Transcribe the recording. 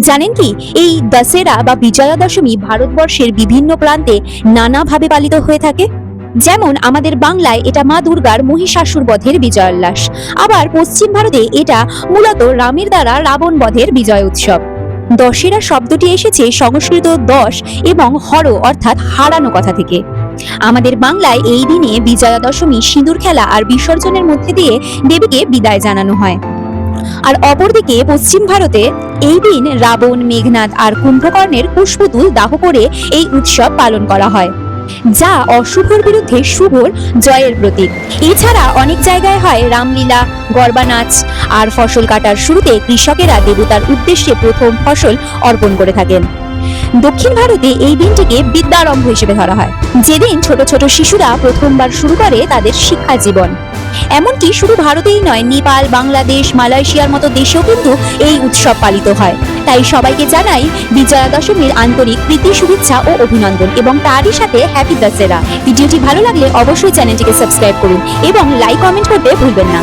জানেন কি? এই দশেরা বা বিজয়া দশমী ভারতবর্ষের বিভিন্ন প্রান্তে নানাভাবে পালিত হয়ে থাকে। যেমন আমাদের বাংলায় এটা মা দুর্গার মহিষাসুর বধের বিজয়োল্লাস। আবার পশ্চিম ভারতে এটা মূলত রামের দ্বারা রাবণ বধের বিজয় উৎসব। দশেরা শব্দটি এসেছে সংস্কৃত দশ এবং হর অর্থাৎ হারানো কথা থেকে। আমাদের বাংলায় এই দিনে বিজয়া দশমী সিঁদুর খেলা আর বিসর্জনের মধ্যে দিয়ে দেবীকে বিদায় জানানো হয়। আর অপরদিকে পশ্চিম ভারতে এই দিন রাবণ, মেঘনাদ আর কুম্ভকর্ণের পুষ্পতুল দাহ করে এই উৎসব পালন করা হয়, যা অশুভর বিরুদ্ধে শুভর জয়ের প্রতীক। এছাড়া অনেক জায়গায় হয় রামলীলা গরবা নাচ আর ফসল কাটার শুরুতে কৃষকেরা দেবতার উদ্দেশ্যে প্রথম ফসল অর্পণ করে থাকেন। দক্ষিণ ভারতে এই দিনটিকে বিদ্যারম্ভ হিসেবে ধরা হয়। যেদিন ছোট ছোট শিশুরা প্রথমবার শুরু করে তাদের শিক্ষা জীবন। এমনকি শুধু ভারতেই নয়, নেপাল, বাংলাদেশ, মালয়েশিয়ার মতো দেশেও কিন্তু এই উৎসব পালিত হয়। তাই সবাইকে জানাই বিজয়া দশমীর আন্তরিক প্রীতি, শুভেচ্ছা ও অভিনন্দন এবং তারই সাথে হ্যাপি দশেরা ভিডিওটি ভালো লাগলে অবশ্যই চ্যানেলটিকে সাবস্ক্রাইব করুন এবং লাইক কমেন্ট করতে ভুলবেন না।